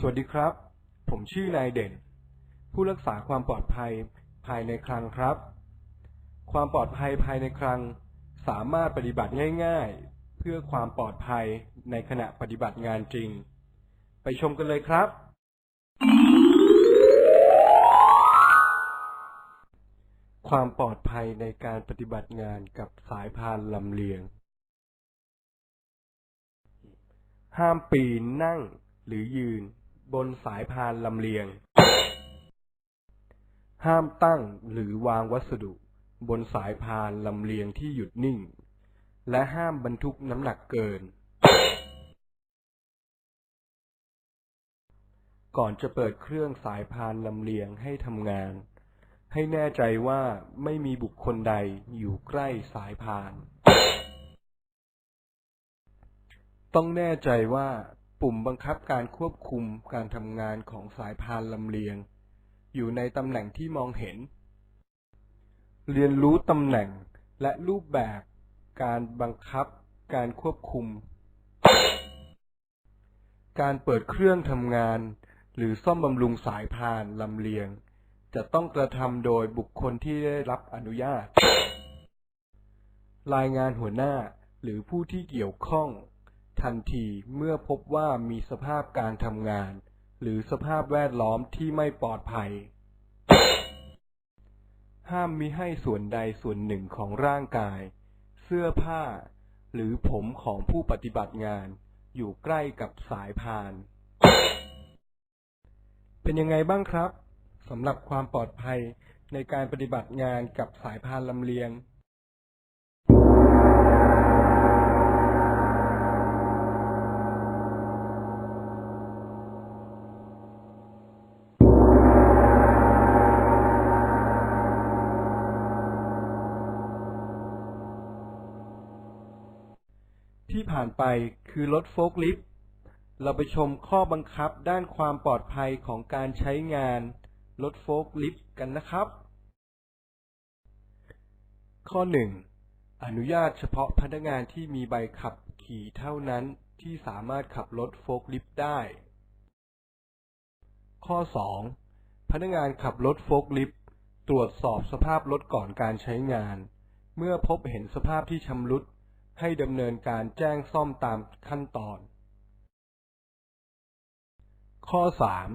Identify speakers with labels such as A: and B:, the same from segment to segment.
A: สวัสดีครับ ผมชื่อนายเด่น ผู้รักษาความปลอดภัยภายในคลังครับ ความปลอดภัยภายในคลัง สามารถปฏิบัติง่าย ๆ เพื่อความปลอดภัยในขณะปฏิบัติงานจริง ไปชมกันเลยครับ ความปลอดภัยในการปฏิบัติงานกับสายพานลำเลียง ห้ามปีนนั่งหรือยืน บนสายพานลำเลียง ห้ามตั้งหรือวางวัสดุ บนสายพานลำเลียงที่หยุดนิ่ง และห้ามบรรทุกน้ำหนักเกิน ก่อนจะเปิดเครื่องสายพานลำเลียงให้ทำงาน ให้แน่ใจว่าไม่มีบุคคลใดอยู่ใกล้สายพาน ต้องแน่ใจว่า ปุ่มบังคับการควบคุมการทำงานของสายพานลำเลียง อยู่ในตำแหน่งที่มองเห็น เรียนรู้ตำแหน่งและรูปแบบการบังคับการควบคุม การเปิดเครื่องทำงาน หรือซ่อมบำรุงสายพานลำเลียง จะต้องกระทำโดยบุคคลที่ได้รับอนุญาต รายงานหัวหน้าหรือผู้ที่เกี่ยวข้อง ทันทีเมื่อพบว่ามีสภาพการทำงาน หรือสภาพแวดล้อมที่ไม่ปลอดภัย ห้ามมิให้ส่วนใดส่วนหนึ่งของร่างกาย เสื้อผ้า หรือผมของผู้ปฏิบัติงาน อยู่ใกล้กับสายพาน เป็นยังไงบ้างครับสำหรับความปลอดภัยในการปฏิบัติงานกับสายพานลำเลียง ที่ ผ่านไปคือรถโฟล์คลิฟต์เราไปชมข้อบังคับด้านความปลอดภัยของการใช้งานรถโฟล์คลิฟต์กันนะครับ ข้อ 1. อนุญาตเฉพาะพนักงานที่มีใบขับขี่เท่านั้นที่สามารถขับรถโฟล์คลิฟต์ได้ ข้อ 2. พนักงานขับรถโฟล์คลิฟต์ตรวจสอบสภาพรถก่อนการใช้งาน เมื่อพบเห็นสภาพที่ชำรุด ให้ดำเนินการแจ้งซ่อมตามขั้นตอน ข้อ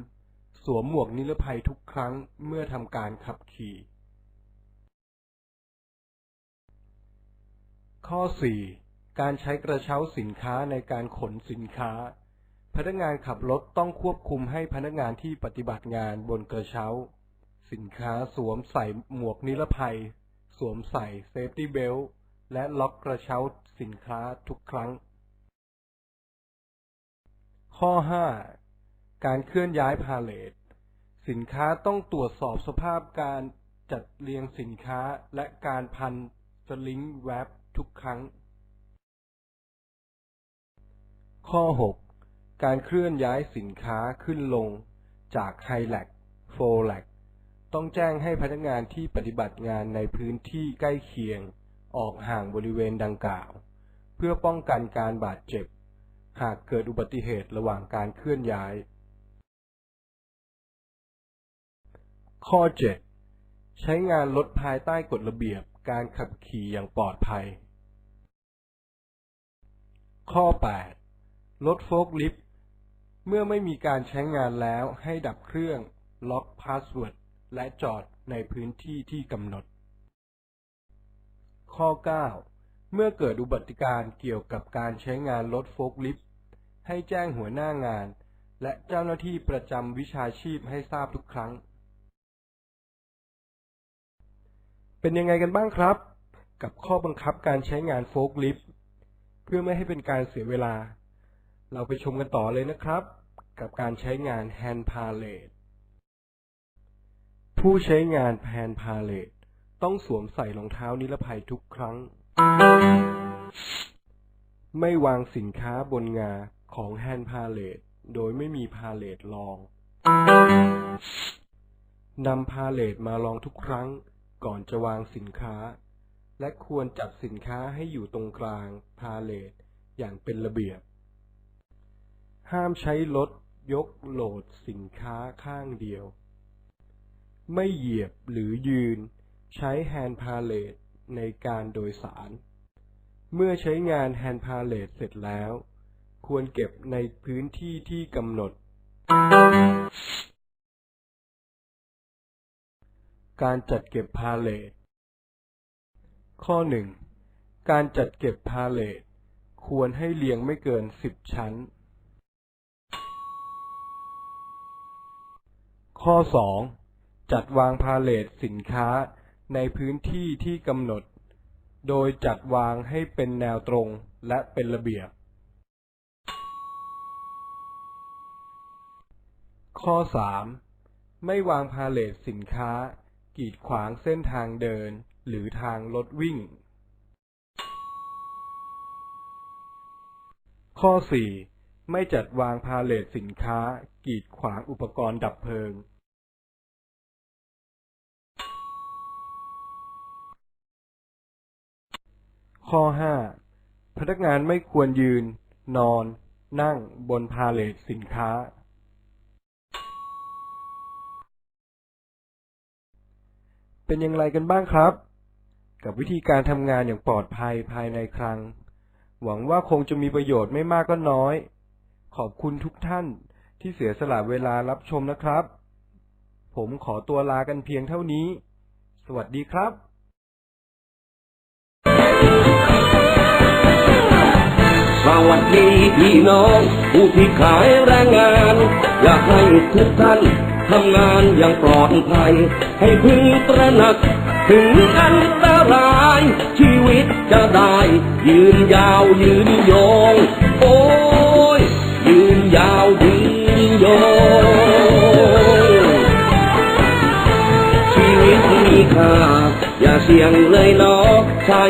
A: 3. สวมหมวกนิรภัยทุกครั้งเมื่อทำการขับขี่ ข้อ 4. การใช้กระเช้าสินค้าในการขนสินค้า พนักงานขับรถต้องควบคุมให้พนักงานที่ปฏิบัติงานบนกระเช้า สินค้าสวมใส่หมวกนิรภัย สวมใส่เซฟตี้เบลต์ และล็อกกระเช้าสินค้าทุกครั้ง ข้อ 5 การเคลื่อนย้ายพาเลทสินค้าต้องตรวจสอบสภาพการจัดเรียงสินค้าและการพันสลิงแวบทุกครั้ง ข้อ 6 การเคลื่อนย้ายสินค้าขึ้นลงจากไฮแลกโฟแลกต้องแจ้งให้พนักงานที่ปฏิบัติงานในพื้นที่ใกล้เคียง ออกห่างบริเวณดังกล่าว เพื่อป้องกันการบาดเจ็บ หากเกิดอุบัติเหตุระหว่างการเคลื่อนย้าย ข้อ 7 ใช้งานรถภายใต้กฎระเบียบการขับขี่อย่างปลอดภัย ข้อ 8 รถโฟล์คลิฟต์เมื่อไม่มีการใช้งานแล้วให้ดับเครื่อง ล็อกพาสเวิร์ด และจอดในพื้นที่ที่กำหนด ข้อ 9 เมื่อเกิดอุบัติการเกี่ยวกับการใช้งานรถโฟล์คลิฟต์ให้แจ้งหัวหน้างาน และเจ้าหน้าที่ประจำวิชาชีพให้ทราบทุกครั้ง เป็นยังไงกันบ้างครับ กับข้อบังคับการใช้งานโฟล์คลิฟต์เพื่อไม่ให้เป็นการเสียเวลา เราไปชมกันต่อเลยนะครับ กับการใช้งานแฮนด์พาเลทผู้ใช้งานแฮนด์พาเลท ต้องสวมใส่รองเท้านิรภัยทุกครั้ง ไม่วางสินค้าบนงาของแฮนด์พาเลทโดยไม่มีพาเลทรอง นำพาเลทมาลองทุกครั้งก่อนจะวางสินค้า และควรจัดสินค้าให้อยู่ตรงกลางพาเลทอย่างเป็นระเบียบ ห้ามใช้รถยกโหลดสินค้าข้างเดียว ไม่เหยียบหรือยืน ใช้แฮนด์พาเลทในการโดยสาร เมื่อใช้งานแฮนด์พาเลทเสร็จแล้ว ควรเก็บในพื้นที่ที่กำหนด การจัดเก็บพาเลทข้อ 1. การจัดเก็บพาเลทควรให้เรียงไม่เกิน 10 ชั้น ข้อ 2. จัดวางพาเลทสินค้า ในพื้นที่ที่กำหนด โดยจัดวางให้เป็นแนวตรงและเป็นระเบียบ ข้อ 3. ไม่วางพาเลทสินค้า กีดขวางเส้นทางเดิน หรือทางรถวิ่ง ข้อ 4. ไม่จัดวางพาเลทสินค้า กีดขวางอุปกรณ์ดับเพลิง ข้อ 5. พนักงานไม่ควรยืน นอน นั่งบนพาเลทสินค้า เป็นอย่างไรกันบ้างครับ กับวิธีการทำงานอย่างปลอดภัยภายในคลัง หวังว่าคงจะมีประโยชน์ไม่มากก็น้อย ขอบคุณทุกท่านที่เสียสละเวลารับชมนะครับ ผมขอตัวลากันเพียงเท่านี้ สวัสดีครับ
B: วัสดีพี่น้อง ผู้ที่ขายแรงงาน อยากให้ทุกท่านทำงานอย่างปลอดภัย ให้พึงตระหนัก ถึงอันตราย ชีวิตจะได้ ยืนยาวยืนยง โอ้ย ยืนยาวยืนยง ชีวิตมีค่าอย่าเสี่ยงเลยเนาะชาย